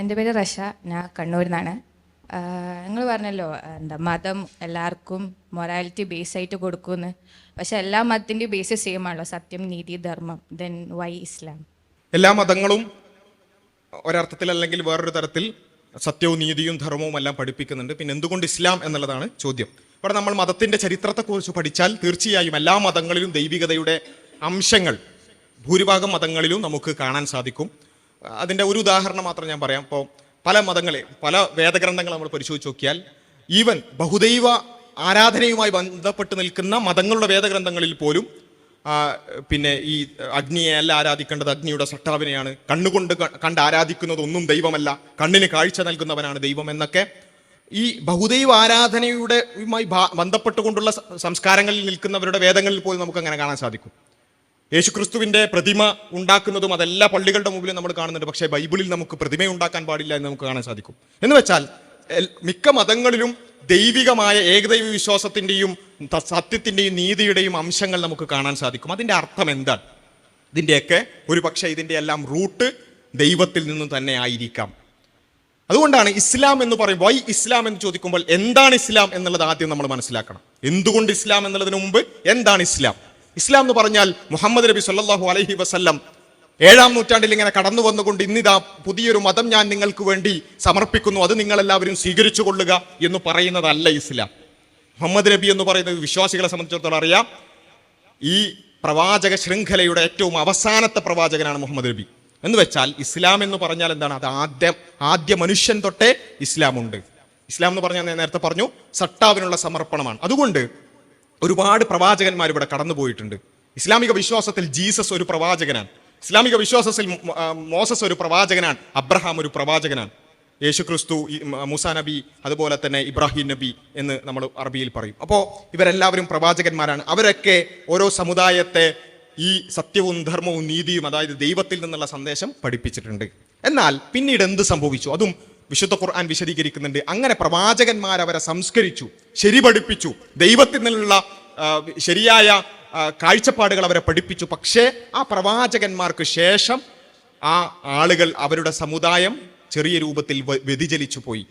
എന്റെ പേര് റഷ ഞാൻ കണ്ണൂരിൽ നിന്നാണ് നിങ്ങൾ പറഞ്ഞല്ലോ എന്താ മതം എല്ലാവർക്കും മൊറാലിറ്റി ബേസ് ആയിട്ട് കൊടുക്കുമെന്ന് പക്ഷെ എല്ലാ മതത്തിന്റെയും ബേസ് സെയിം ആണല്ലോ സത്യം നീതി ധർമ്മം ദെൻ വൈ ഇസ്ലാം എല്ലാ മതങ്ങളും ഒരർത്ഥത്തിൽ അല്ലെങ്കിൽ വേറൊരു തരത്തിൽ സത്യവും നീതിയും ധർമ്മവും എല്ലാം പഠിപ്പിക്കുന്നുണ്ട്. പിന്നെ എന്തുകൊണ്ട് ഇസ്ലാം എന്നുള്ളതാണ് ചോദ്യം. ഇവിടെ നമ്മൾ മതത്തിന്റെ ചരിത്രത്തെക്കുറിച്ച് പഠിച്ചാൽ തീർച്ചയായും എല്ലാ മതങ്ങളിലും ദൈവികതയുടെ അംശങ്ങൾ ഭൂരിഭാഗം മതങ്ങളിലും നമുക്ക് കാണാൻ സാധിക്കും. അതിന്റെ ഒരു ഉദാഹരണം മാത്രം ഞാൻ പറയാം. ഇപ്പോൾ പല മതങ്ങളെ പല വേദഗ്രന്ഥങ്ങൾ നമ്മൾ പരിശോധിച്ച് നോക്കിയാൽ ഈവൻ ബഹുദൈവ ആരാധനയുമായി ബന്ധപ്പെട്ട് നിൽക്കുന്ന മതങ്ങളുടെ വേദഗ്രന്ഥങ്ങളിൽ പോലും പിന്നെ ഈ അഗ്നിയെ അല്ല ആരാധിക്കേണ്ടത് അഗ്നിയുടെ സട്ടാവിനെയാണ്. കണ്ണുകൊണ്ട് കണ്ട് ആരാധിക്കുന്നത് ഒന്നും ദൈവമല്ല. കണ്ണിന് കാഴ്ച നൽകുന്നവനാണ് ദൈവം എന്നൊക്കെ. ഈ ബഹുദൈവ ആരാധനയുടെ ബന്ധപ്പെട്ടുകൊണ്ടുള്ള സംസ്കാരങ്ങളിൽ നിൽക്കുന്നവരുടെ വേദങ്ങളിൽ പോലും നമുക്ക് അങ്ങനെ കാണാൻ സാധിക്കും. യേശുക്രിസ്തുവിന്റെ പ്രതിമ ഉണ്ടാക്കുന്നതും അതെല്ലാ പള്ളികളുടെ മുമ്പിലും നമ്മൾ കാണുന്നുണ്ട്. പക്ഷേ ബൈബിളിൽ നമുക്ക് പ്രതിമ ഉണ്ടാക്കാൻ പാടില്ല എന്ന് നമുക്ക് കാണാൻ സാധിക്കും. എന്ന് വെച്ചാൽ മിക്ക മതങ്ങളിലും ദൈവികമായ ഏകദൈവ വിശ്വാസത്തിന്റെയും സത്യത്തിന്റെയും നീതിയുടെയും അംശങ്ങൾ നമുക്ക് കാണാൻ സാധിക്കും. അതിന്റെ അർത്ഥം എന്താണ്? ഇതിന്റെയൊക്കെ ഒരു പക്ഷേ ഇതിന്റെ എല്ലാം റൂട്ട് ദൈവത്തിൽ നിന്നും തന്നെ ആയിരിക്കാം. അതുകൊണ്ടാണ് ഇസ്ലാം എന്ന് പറയും. വൈ ഇസ്ലാം എന്ന് ചോദിക്കുമ്പോൾ എന്താണ് ഇസ്ലാം എന്നുള്ളത് ആദ്യം നമ്മൾ മനസ്സിലാക്കണം. എന്തുകൊണ്ട് ഇസ്ലാം എന്നുള്ളതിന് മുമ്പ് എന്താണ് ഇസ്ലാം? ഇസ്ലാം എന്ന് പറഞ്ഞാൽ മുഹമ്മദ് നബി സല്ലാഹു അലഹി വസ്ല്ലം ഏഴാം നൂറ്റാണ്ടിൽ ഇങ്ങനെ കടന്നു വന്നുകൊണ്ട് ഇന്നിതാ പുതിയൊരു മതം ഞാൻ നിങ്ങൾക്ക് വേണ്ടി സമർപ്പിക്കുന്നു. അത് നിങ്ങളെല്ലാവരും സ്വീകരിച്ചു കൊള്ളുക എന്ന് പറയുന്നതല്ല ഇസ്ലാം. മുഹമ്മദ് നബി എന്ന് പറയുന്നത് വിശ്വാസികളെ സംബന്ധിച്ചിടത്തോളം അറിയാം. ഈ പ്രവാചക ശൃംഖലയുടെ ഏറ്റവും അവസാനത്തെ പ്രവാചകനാണ് മുഹമ്മദ് നബി. എന്ന് വെച്ചാൽ ഇസ്ലാം എന്ന് പറഞ്ഞാൽ എന്താണ്? അത് ആദ്യം ആദ്യ മനുഷ്യൻ തൊട്ടേ ഇസ്ലാമുണ്ട്. ഇസ്ലാം എന്ന് പറഞ്ഞാൽ ഞാൻ നേരത്തെ പറഞ്ഞു സട്ടാവിനുള്ള സമർപ്പണമാണ്. അതുകൊണ്ട് ഒരുപാട് പ്രവാചകന്മാർ ഇവിടെ കടന്നു പോയിട്ടുണ്ട്. ഇസ്ലാമിക വിശ്വാസത്തിൽ ജീസസ് ഒരു പ്രവാചകനാണ്. ഇസ്ലാമിക വിശ്വാസത്തിൽ മോസസ് ഒരു പ്രവാചകനാണ്. അബ്രഹാം ഒരു പ്രവാചകനാണ്. യേശു ക്രിസ്തു മൂസ നബി അതുപോലെ തന്നെ ഇബ്രാഹിം നബി എന്ന് നമ്മൾ അറബിയിൽ പറയും. അപ്പോൾ ഇവരെല്ലാവരും പ്രവാചകന്മാരാണ്. അവരൊക്കെ ഓരോ സമുദായത്തെ ഈ സത്യവും ധർമ്മവും നീതിയും അതായത് ദൈവത്തിൽ നിന്നുള്ള സന്ദേശം പഠിപ്പിച്ചിട്ടുണ്ട്. എന്നാൽ പിന്നീട് എന്ത് സംഭവിച്ചു? അതും വിശുദ്ധ ഖുർആൻ വിശദീകരിക്കുന്നുണ്ട്. അങ്ങനെ പ്രവാചകന്മാർ അവരെ സംസ്കരിച്ചു ശരി പഠിപ്പിച്ചു ദൈവത്തിൽ നിന്നുള്ള ശരിയായ കാഴ്ചപ്പാടുകൾ അവരെ പഠിപ്പിച്ചു. പക്ഷേ ആ പ്രവാചകന്മാർക്ക് ശേഷം ആ ആളുകൾ അവരുടെ സമുദായം ചെറിയ രൂപത്തിൽ വ്യതിചലിച്ചു പോയി.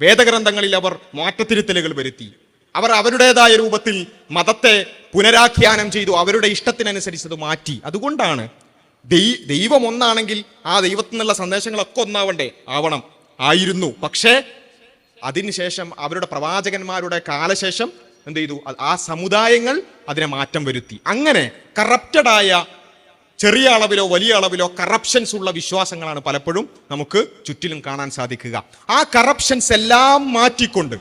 വേദഗ്രന്ഥങ്ങളിൽ അവർ മാറ്റത്തിരുത്തലുകൾ വരുത്തി. അവർ അവരുടേതായ രൂപത്തിൽ മതത്തെ പുനരാഖ്യാനം ചെയ്തു അവരുടെ ഇഷ്ടത്തിനനുസരിച്ച് അത് മാറ്റി. അതുകൊണ്ടാണ് ദൈവം ഒന്നാണെങ്കിൽ ആ ദൈവത്തിൽ നിന്നുള്ള സന്ദേശങ്ങളൊക്കെ ഒന്നാവണ്ടേ? ആവണം. ആയിരുന്നു. പക്ഷേ അതിനുശേഷം അവരുടെ പ്രവാചകന്മാരുടെ കാലശേഷം എന്ത് ചെയ്തു? ആ സമുദായങ്ങൾ അതിനെ മാറ്റം വരുത്തി. അങ്ങനെ കറപ്റ്റഡായ ചെറിയ അളവിലോ വലിയ അളവിലോ കറപ്ഷൻസ് ഉള്ള വിശ്വാസങ്ങളാണ് പലപ്പോഴും നമുക്ക് ചുറ്റിലും കാണാൻ സാധിക്കുക. ആ കറപ്ഷൻസ് എല്ലാം മാറ്റിക്കൊണ്ട്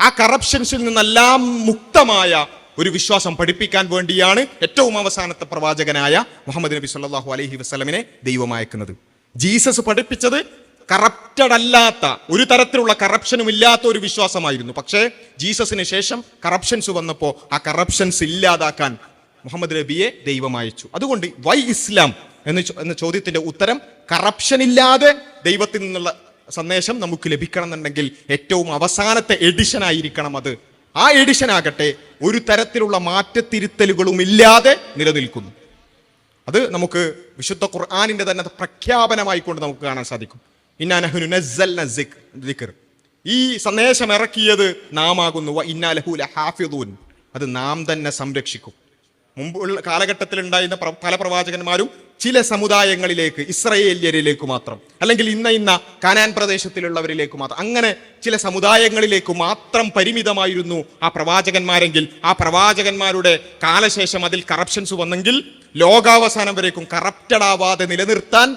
ആ കറപ്ഷൻസിൽ നിന്നെല്ലാം മുക്തമായ ഒരു വിശ്വാസം പഠിപ്പിക്കാൻ വേണ്ടിയാണ് ഏറ്റവും അവസാനത്തെ പ്രവാചകനായ മുഹമ്മദ് നബി സല്ലാഹു അലഹി വസ്ലമിനെ ദൈവം അയക്കുന്നത്. ജീസസ് പഠിപ്പിച്ചത് കറപ്റ്റഡ് അല്ലാത്ത ഒരു തരത്തിലുള്ള കറപ്ഷനും ഇല്ലാത്ത ഒരു വിശ്വാസമായിരുന്നു. പക്ഷേ ജീസസിന് ശേഷം കറപ്ഷൻസ് വന്നപ്പോൾ ആ കറപ്ഷൻസ് ഇല്ലാതാക്കാൻ മുഹമ്മദ് നബിയെ ദൈവം അയച്ചു. അതുകൊണ്ട് വൈ ഇസ്ലാം എന്ന് എന്ന ചോദ്യത്തിന്റെ ഉത്തരം കറപ്ഷൻ ഇല്ലാതെ ദൈവത്തിൽ നിന്നുള്ള സന്ദേശം നമുക്ക് ലഭിക്കണം എന്നുണ്ടെങ്കിൽ ഏറ്റവും അവസാനത്തെ എഡിഷൻ ആയിരിക്കണം അത്. ആ എഡിഷൻ ആകട്ടെ ഒരു തരത്തിലുള്ള മാറ്റത്തിരുത്തലുകളും ഇല്ലാതെ നിലനിൽക്കുന്നു. അത് നമുക്ക് വിശുദ്ധ ഖുർആാനിന്റെ തന്നെ പ്രഖ്യാപനമായിക്കൊണ്ട് നമുക്ക് കാണാൻ സാധിക്കും. ഇന്നാനഹുനു നസ്സൽന സിക്- ദിക്ർ. ഈ സന്ദേശം ഇറക്കിയത് നാം ആകുന്നു ഇന്നാലഹുല ഹാഫിദൂൻ അത് നാം തന്നെ സംരക്ഷിക്കും. മുമ്പുള്ള കാലഘട്ടത്തിൽ ഉണ്ടായിരുന്ന പല പ്രവാചകന്മാരും ചില സമുദായങ്ങളിലേക്ക് ഇസ്രയേലിയരിലേക്ക് മാത്രം അല്ലെങ്കിൽ ഇന്ന ഇന്ന കാനാൻ പ്രദേശത്തിലുള്ളവരിലേക്ക് മാത്രം അങ്ങനെ ചില സമുദായങ്ങളിലേക്ക് മാത്രം പരിമിതമായിരുന്നു ആ പ്രവാചകന്മാരെങ്കിൽ. ആ പ്രവാചകന്മാരുടെ കാലശേഷം അതിൽ കറപ്ഷൻസ് വന്നെങ്കിൽ ലോകാവസാനം വരേക്കും കറപ്റ്റഡ് ആവാതെ നിലനിർത്താൻ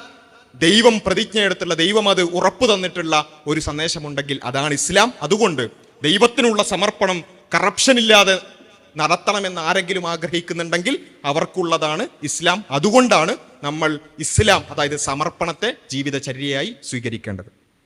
ദൈവം പ്രതിജ്ഞയെടുത്തുള്ള ദൈവം അത് ഉറപ്പു തന്നിട്ടുള്ള ഒരു സന്ദേശമുണ്ടെങ്കിൽ അതാണ് ഇസ്ലാം. അതുകൊണ്ട് ദൈവത്തിനുള്ള സമർപ്പണം കറപ്ഷൻ ഇല്ലാതെ നടത്തണമെന്ന് ആരെങ്കിലും ആഗ്രഹിക്കുന്നുണ്ടെങ്കിൽ അവർക്കുള്ളതാണ് ഇസ്ലാം. അതുകൊണ്ടാണ് നമ്മൾ ഇസ്ലാം അതായത് സമർപ്പണത്തെ ജീവിതചര്യയായി സ്വീകരിക്കേണ്ടത്.